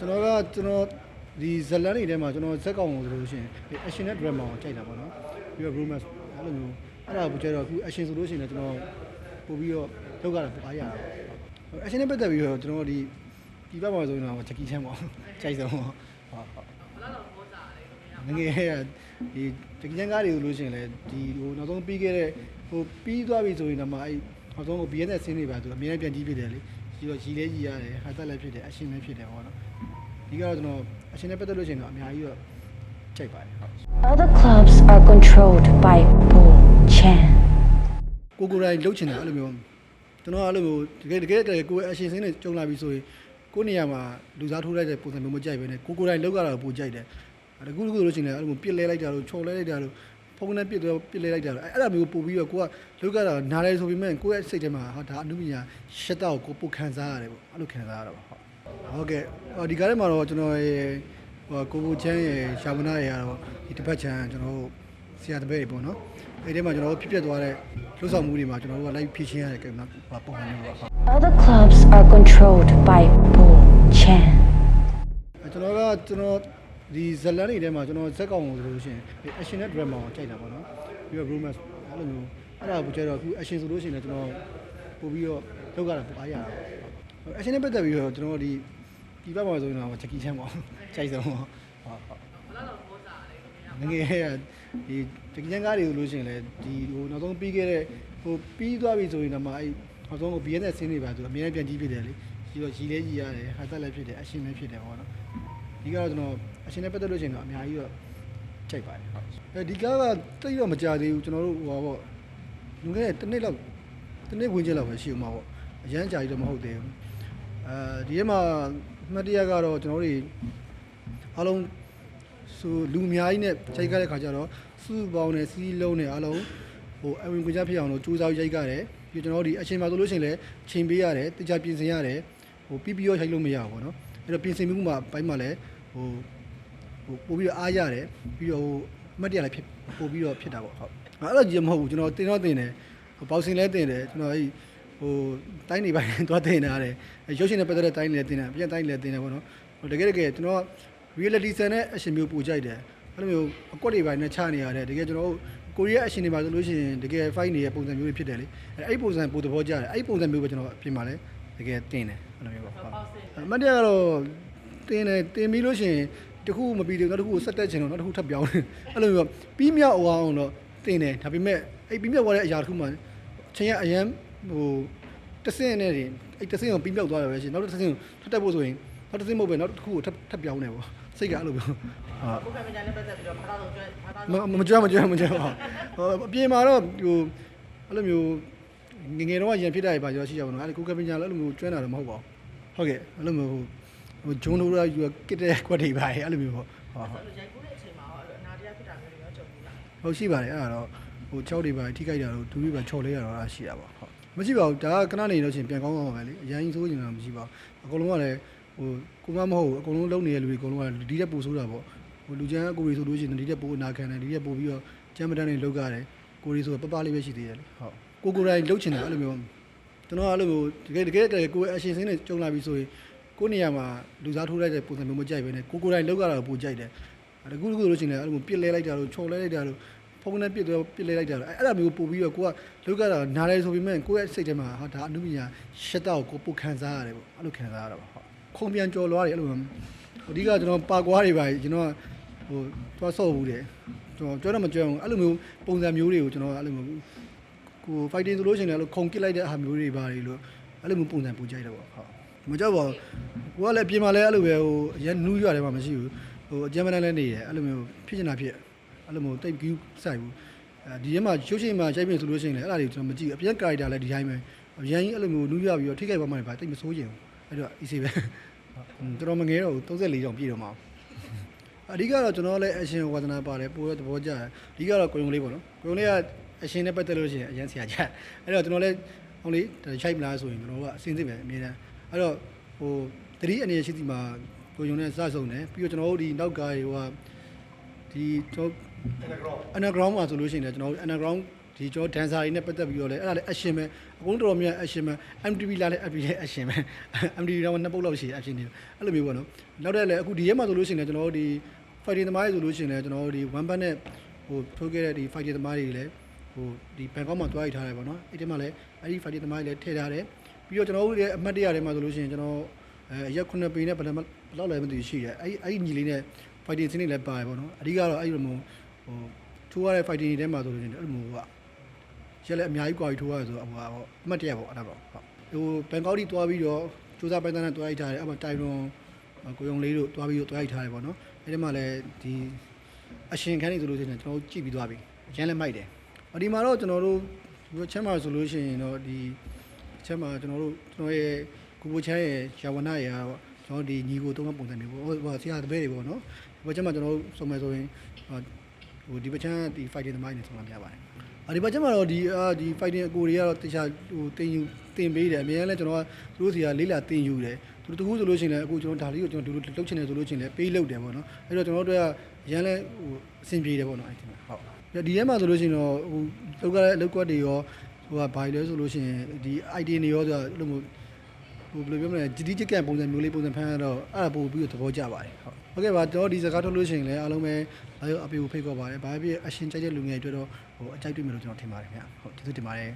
ကျွန်တော်ကကျွန်တော်ဒီဇလန်တွေထဲမှာကျွန်တော်ဇက်ကောင်ကိုဆိုလို့ရှိရင်ဒီ action နဲ့ drama ကိုကြိုက်တာပေါ့နော်ပြီးတော့ romance အဲ့လိုမျိုးအဲ့ဒါကိုကြိုက်တော့အခု action ဆိုလို့ရှိရင်လည်းကျွန်တော်ပို့ပြီးတော့လောက်ရတာပိုအားရတာပေါ့ action နဲ့ပတ်သက်ပြီးတော့ကျွန်တော်ဒီဒီဘက်မှာဆိုရင်တော့ချက်ကြီးချမ်းပေါ့ကြိုက်ဆုံးပေါ့ဟုတ်ဟုတ်ငငယ်ရဒီတကယ်ကားတွေဆိုလို့ရှိရင်လည်းဒီဟိုနောက်ဆုံးပြီးခဲ့တဲ့ဟိုပြီးသွားပြီဆိုရင်တော့မှအဲ့နောက်ဆုံးဟို BNS ဆင်းနေပါသူအများကြီးပြန်ကြည့်ဖြစ်တယ်လေပြီးတော့ရီလဲရီရတယ်ဟာတက်လည်းဖြစ်တယ် action လည်းဖြစ်တယ်ပေါ့နော် ဒီကတော့ကျွန်တော် action နဲ့ပတ်သက်လို့ရှိရင်တော့အများကြီးတော့ကြိုက်ပါတယ်ဟုတ် Other clubs are controlled by Bo Chan. ကိုကိုယ်တိုင်လှုပ်ချင်တယ်အဲ့လိုမျိုးကျွန်တော်အဲ့လိုမျိုးတကယ်တကယ်တကယ်ကိုယ်အရှင်စင်းနဲ့ကြုံလာပြီဆိုရင်ကိုယ့်နေရာမှာလူစားထိုးလိုက်တဲ့ပုံစံမျိုးမကြိုက်ပဲနဲ့ကိုကိုယ်တိုင်လှုပ်ရတာကိုပိုကြိုက်တယ်အဲ့ဒါကူကူလို့ရှိရင်လည်းအဲ့လိုမျိုးပြစ်လဲလိုက်တာလို့ချော်လဲလိုက်တာလို့ဖုန်းနဲ့ပြစ်တော့ပြစ်လဲလိုက်တာလို့အဲ့အဲ့ဒါမျိုးပို့ပြီးတော့ကိုကလှုပ်ရတာနားလဲဆိုပေမဲ့ကိုယ့်ရဲ့စိတ်ထဲမှာဟာဒါအနုပညာရှက်တော့ကိုပိုခံစားရတယ်ပေါ့အဲ့လိုခံစားရတာပါဟုတ် ဟုတ်ကဲ့ဟောဒီကားထဲမှာတော့ကျွန်တော်ရဲ့ဟိုကိုဘူချမ်းရဲ့ရှာမနာရဲ့ကတော့ဒီတစ်ပတ်ချမ်းကျွန်တော်တို့ဆရာတပည့်တွေပေါ့နော်အဲ့ဒီမှာကျွန်တော်တို့ဖြစ်ပျက်သွားတဲ့လှုပ်ဆောင်မှုတွေမှာကျွန်တော်တို့ကလိုက်ဖြည့်ရှင်းရတဲ့ကိစ္စပါပုံမှန်မျိုးပါဟုတ် Other clubs are controlled by Bo Chan. အဲ့ကျွန်တော်ကကျွန်တော်ဒီဇလန်တွေထဲမှာကျွန်တော်ဇက်ကောင်ကိုဆိုလို့ရှိရင်ဒီ action နဲ့ drama ကိုကြိုက်တာပေါ့နော်ပြီးတော့ romance အဲ့လိုမျိုးအဲ့ဒါကိုကြိုက်တော့အခု action ဆိုလို့ရှိရင်လည်းကျွန်တော်ပို့ပြီးတော့လောက်ရတာပိုအားရတာ ပေါ့ action နဲ့ပတ်သက်ပြီးတော့ကျွန်တော်ဒီဒီဘက်မှာဆိုရင်တော့ချက်ကြီးချမ်းပေါ့ကြိုက်ဆုံးပေါ့ဟုတ်ဟုတ်ငငယ်ရဒီတကယ်ကားတွေဆိုလို့ရှိရင်လည်းဒီဟိုနောက်ဆုံးပြီးခဲ့တဲ့ဟိုပြီးသွားပြီဆိုရင်တော့မှအဲ့နောက်ဆုံးဟို BNS ဆင်းနေပါသူအများကြီးပြန်ကြည့်ဖြစ်တယ်လေပြီးတော့ရီလဲရီရတယ်ဟာတက်လည်းဖြစ်တယ် action လည်းဖြစ်တယ်ပေါ့နော်ဒီကတော့ကျွန်တော်အရှင်နဲ့ပတ်သက်လို့ရှိရင်တော့အများကြီးတော့ကြိုက်ပါတယ်ဟုတ်အဲဒီကားကတိတ်တော့မကြသေးဘူးကျွန်တော်တို့ဟိုပါပေါ့လူငယ်တစ်နှစ်လောက်တစ်နှစ်ဝင်ကျလောက်ပဲရှိဦးမှာပေါ့အရန်ကြာကြီးတော့မဟုတ်သေးဘူး အဲဒီထဲမှာအမှတ်တရကတော့ကျွန်တော်တို့တွေအားလုံးဆိုလူအများကြီးနဲ့ချိန်ကြတဲ့ခါကျတော့စုပေါင်းနဲ့စီးလုံးနဲ့အားလုံးဟိုအဝင်ကြဖြစ်အောင်လို့စူးစမ်းရိုက်ကြတယ်ပြီးကျွန်တော်တို့ဒီအချိန်မှာဆိုလို့ရှိရင်လည်းချိန်ပေးရတယ်တခြားပြင်ဆင်ရတယ်ဟိုပြီးပြီးရောရိုက်လို့မရဘူးပေါ့နော်အဲ့တော့ပြင်ဆင်မှုမှာဘိုင်းမှာလည်းဟိုဟိုပို့ပြီးတော့အားရတယ်ပြီးတော့ဟိုအမှတ်တရလည်းဖြစ်ပို့ပြီးတော့ဖြစ်တာပေါ့ဟုတ်ငါအဲ့လိုကြီးမဟုတ်ဘူးကျွန်တော်တင်တော့တင်တယ်ဟိုပေါက်စင်လဲတင်တယ်ကျွန်တော်အဲ့ ဟိုတိုင်းနေပိုင်းသွားတင်တာရတယ်ရုပ်ရှင်နဲ့ပတ်သက်တဲ့တိုင်းလည်းတင်တယ်ပြန်တိုင်းလည်းတင်တယ်ပေါ့နော်ဟိုတကယ်တကယ်ကျွန်တော် reality ဆန်တဲ့အရှင်မျိုးပို့ကြိုက်တယ်အဲ့လိုမျိုးအကွက်တွေပိုင်းနဲ့ချနေရတယ်တကယ်ကျွန်တော်တို့ကိုရီးယားအရှင်တွေပါဆိုလို့ရှိရင်တကယ် fight နေတဲ့ပုံစံမျိုးတွေဖြစ်တယ်လေအဲ့အဲ့ပုံစံပို့သဘောကျတယ်အဲ့ပုံစံမျိုးပဲကျွန်တော်ပြင်ပါလဲတကယ်တင်တယ်အဲ့လိုမျိုးပေါ့ဟုတ်အမှတ်တရကတော့တင်တယ်တင်ပြီးလို့ရှိရင်တခုမပြီးသေးဘူးနောက်တစ်ခုကိုဆက်တက်ချင်တော့နောက်တစ်ခုထပ်ပြောင်းတယ်အဲ့လိုမျိုးပြီးမြောက်အောင်တော့တင်တယ်ဒါပေမဲ့အဲ့ပြီးမြောက်သွားတဲ့အရာတစ်ခုမှချင်းရအရန် ဟိုတဆင့်နဲ့တင်အဲ့တဆင့်ကိုပြီးမြောက်သွားတယ်ပဲရှင်နောက်တစ်ဆင့်ကိုထပ်တက်ဖို့ဆိုရင်နောက်တစ်ဆင့်မဟုတ်ပဲနောက်တစ်ခုကိုထပ်ထပ်ပြောင်းတယ်ပေါ့စိတ်ကအဲ့လိုပြောဟာကိုယ်ကမကြလည်းပတ်သက်ပြီးတော့ဖတာတော့ကျွဲဖတာမမကြွမကြွမကြွဟောအပြင်မှာတော့ဟိုအဲ့လိုမျိုးငငယ်တော့ရန်ဖြစ်တာတွေပါကြောရှိကြပါတော့အဲ့ဒီကိုကပညာလည်းအဲ့လိုမျိုးကျွမ်းတာတော့မဟုတ်ပါဘူးဟုတ်ကဲ့အဲ့လိုမျိုးဟိုဂျွန်းတို့ကယူကစ်တဲ့ကွက်တွေပါအဲ့လိုမျိုးပေါ့ဟုတ်ဟုတ်ဆိုရိုက်ကူးတဲ့အချိန်မှာရောအနာတရားဖြစ်တာမျိုးတွေရောကြုံဘူးလားဟုတ်ရှိပါတယ်အဲ့ဒါတော့ဟို6တွေပါထိခိုက်တာတော့ဒူတွေပါချော်လဲရတော့အားရှိတာပါဟုတ် မရှိပါဘူးဒါကခဏနေလို့ရှိရင်ပြန်ကောင်းသွားမှာပဲလေအရင်ဆိုးနေတာမရှိပါဘူးအကုန်လုံးကလည်းဟိုကိုမမဟုတ်ဘူးအကုန်လုံးလုံနေတဲ့လူတွေအကုန်လုံးကဒီတက်ပို့ဆိုးတာပေါ့ဟိုလူချမ်းကိုရီဆိုလို့ရှိရင်ဒီတက်ပို့အနာခံတယ်ဒီတက်ပို့ပြီးတော့ကျမ်းမတန်းတွေလောက်ရတယ်ကိုရီဆိုပပလေးပဲရှိသေးတယ်လေဟုတ်ကိုကိုယ်တိုင်လှုပ်ချင်တယ်အဲ့လိုမျိုးကျွန်တော်အဲ့လိုမျိုးတကယ်တကယ်တကယ်ကိုယ်အရှင်စင်းနဲ့ကြုံလာပြီဆိုရင်ကိုယ့်နေရာမှာလူစားထိုးလိုက်တဲ့ပုံစံမျိုးမကြိုက်ပဲနဲ့ကိုကိုယ်တိုင်လောက်ရတာကိုပိုကြိုက်တယ်အဲ့ဒါကူကူလို့ရှိရင်လည်းအဲ့လိုမျိုးပြစ်လဲလိုက်တာလို့ချော်လဲလိုက်တာလို့ ဖုန်းနဲ့ပြစ်တော့ပြစ်လိုက်လိုက်တာအဲ့အဲ့ဒါမျိုးပို့ပြီးတော့ကိုကလောက်ကတာနားလဲဆိုပေမဲ့ကိုယ့်ရဲ့စိတ်ထဲမှာဟာဒါအနုပညာရှက်တော့ကိုပို့ခံစားရတယ်ပေါ့အဲ့လိုခံစားရတာပါဟုတ်ခုံပြန်ကြော်လွားတယ်အဲ့လိုမျိုးအဓိကကျွန်တော်ပါကွားတွေပါကျွန်တော်ဟိုသွားဆော့ဘူးတယ်ကျွန်တော်ကြောတော့မကြောအောင်အဲ့လိုမျိုးပုံစံမျိုးတွေကိုကျွန်တော်အဲ့လိုမျိုးကို fighting ဆိုလို့ရှိရင်လည်းခုံကစ်လိုက်တဲ့အားမျိုးတွေပါလေလို့အဲ့လိုမျိုးပုံစံပူကြိုက်တယ်ပေါ့ဟုတ်မကြောက်ပါဘူးကိုကလည်းပြင်မှာလည်းအဲ့လိုပဲဟိုအရင်နူးရတယ်မှာမရှိဘူးဟိုအကြမ်းမတန်းလည်းနေတယ်အဲ့လိုမျိုးဖြစ်ချင်တာဖြစ် အဲ့လိုမျိုးတိတ်ကူးစိုက်ဘူးအဲဒီထဲမှာရုပ်ရှင်မှာရိုက်ပြင်ဆိုလို့ရှိရင်လည်းအဲ့ဒါတွေကျွန်တော်မကြည့်ဘူးအပြန် character လည်းဒီတိုင်းပဲအရန်ကြီးအဲ့လိုမျိုးနူးရပြီးတော့ထိခိုက်ပါမှလည်းပါတိတ်မစိုးချင်ဘူးအဲ့တော့ easy ပဲတော်တော်မငယ်တော့ဘူး34တောင်ပြည့်တော့မှာအဓိကတော့ကျွန်တော်လည်းအရှင်ဝါသနာပါတယ်ပိုရသဘောကျတယ်အဓိကတော့ကိုယုံလေးပေါ့နော်ကိုယုံလေးကအရှင်နဲ့ပတ်သက်လို့ရှိရင်အရန်ဆရာကြအဲ့တော့ကျွန်တော်လည်းဟိုလေရိုက်မလားဆိုရင်ကျွန်တော်ကအစင်းစစ်ပဲအမြဲတမ်းအဲ့တော့ဟိုတတိအနေရှိစီမှာကိုယုံနဲ့စဆုံတယ်ပြီးတော့ကျွန်တော်တို့ဒီနောက်ကားတွေဟိုကဒီကျွန်တော် underground မှာဆိုလို့ရှိရင်လည်းကျွန်တော်တို့ underground ဒီဒီကျွန်တော်ဒန်ဆာတွေနဲ့ပတ်သက်ပြီးတော့လည်းအဲ့ဒါလည်း action ပဲအကုန်လုံးတော်တော်များ action ပဲ MTV လာလည်း FB လည်း action ပဲ MTV တော့နှစ်ပုတ်လောက်ရှိ action တွေအဲ့လိုမျိုးပေါ့နော်နောက်တဲ့လည်းအခုဒီရက်မှာဆိုလို့ရှိရင်လည်းကျွန်တော်တို့ဒီ fighting သမားတွေဆိုလို့ရှိရင်လည်းကျွန်တော်တို့ဒီ one band နဲ့ဟိုထိုးခဲ့တဲ့ဒီ fighting သမားတွေလည်းဟိုဒီဘန်ကောက်မှာတွားရထားတယ်ပေါ့နော်အဲ့ဒီမှာလည်းအဲ့ဒီ fighting သမားတွေလည်းထည့်ထားတယ်ပြီးတော့ကျွန်တော်တို့ရဲ့အမှတ်တရတွေမှာဆိုလို့ရှိရင်ကျွန်တော်အဲရက်9ပေနဲ့ဘယ်လောက်လောက်လည်းမသိရှိတယ်အဲ့အဲ့ဒီညီလေးနဲ့ fighting စနစ်လည်းပါတယ်ပေါ့နော်အဓိကတော့အဲ့ဒီလိုမျိုး ဟိုထိုးရတဲ့ fighting တွေထဲမှာဆိုလို့ရှိရင်အဲ့လိုမျိုးကရက်လည်းအများကြီးကွာပြီးထိုးရတယ်ဆိုတော့ဟိုဟာပေါ့အမှတ်တရပေါ့အဲ့ဒါပေါ့ဟုတ်ဟိုဘန်ကောက်ထိသွားပြီးတော့စူးစမ်းပိုင်းသားနဲ့တွားရိုက်ထားတယ်အဲ့မှာတိုင်ရွန်ကိုယုံလေးတို့တွားပြီးတော့တွားရိုက်ထားတယ်ပေါ့နော်အဲ့ဒီမှာလည်းဒီအရှင်ခန်းနေဆိုလို့ရှိရင်ကျွန်တော်တို့ကြည့်ပြီးသွားပြီရမ်းလည်းမိုက်တယ်ဒီမှာတော့ကျွန်တော်တို့ဒီချက်မှာဆိုလို့ရှိရင်တော့ဒီချက်မှာကျွန်တော်တို့ကျွန်တော်ရဲ့ကိုဘိုချမ်းရဲ့ယာဝနာရဲ့ကတော့ကျွန်တော်ဒီညီကိုတုံးကပုံစံမျိုးပေါ့ဟိုဆရာတပည့်တွေပေါ့နော်ဒီဘက်ချက်မှာကျွန်တော်တို့စုံမယ်ဆိုရင် ဟိုဒီဘက်ချမ်းဒီ fighting သမားတွေနဲ့ဆုံးမပြပါတယ်အဒီဘက်ကျမှတော့ဒီအာဒီ fighting အကိုတွေကတော့တခြားဟိုတင်ယူတင်ပေးတယ်အများကြီးလဲကျွန်တော်ကသူတို့စီကလေးလာတင်ယူတယ်သူတို့တခုဆိုလို့ရှိရင်လည်းအခုကျွန်တော်ဒါလေးကိုကျွန်တော်ဒီလိုလှုပ်ချင်တယ်ဆိုလို့ရှိရင်လည်းပေးလုပ်တယ်ပေါ့နော်အဲ့တော့ကျွန်တော်တို့ကရန်လဲဟိုအဆင်ပြေတယ်ပေါ့နော်အဲ့ဒီမှာဟုတ်ဒီထဲမှာဆိုလို့ရှိရင်တော့ဟိုလောက်ကလောက်ကွက်တွေရောဟိုကဘာလဲဆိုလို့ရှိရင်ဒီ idea တွေရောဆိုတော့လို့မျိုး ဟိုဘယ်လိုပြောမလဲဂျီတီချက်ကပုံစံမျိုးလေးပုံစံဖမ်းရတော့အဲ့ဒါပို့ပြီးတော့သဘောကျပါတယ်ဟုတ်ဟုတ်ကဲ့ပါကျွန်တော်ဒီစကားထုတ်လို့ရှိရင်လည်းအားလုံးပဲအားလုံးအပြေကိုဖိတ်ခေါ်ပါတယ်ဘာဖြစ်အရှင်ကြိုက်တဲ့လူငယ်တွေအတွက်တော့ဟိုအကြိုက်တွေ့မယ်လို့ကျွန်တော်ထင်ပါတယ်ခင်ဗျဟုတ်ကျေးဇူးတင်ပါတယ်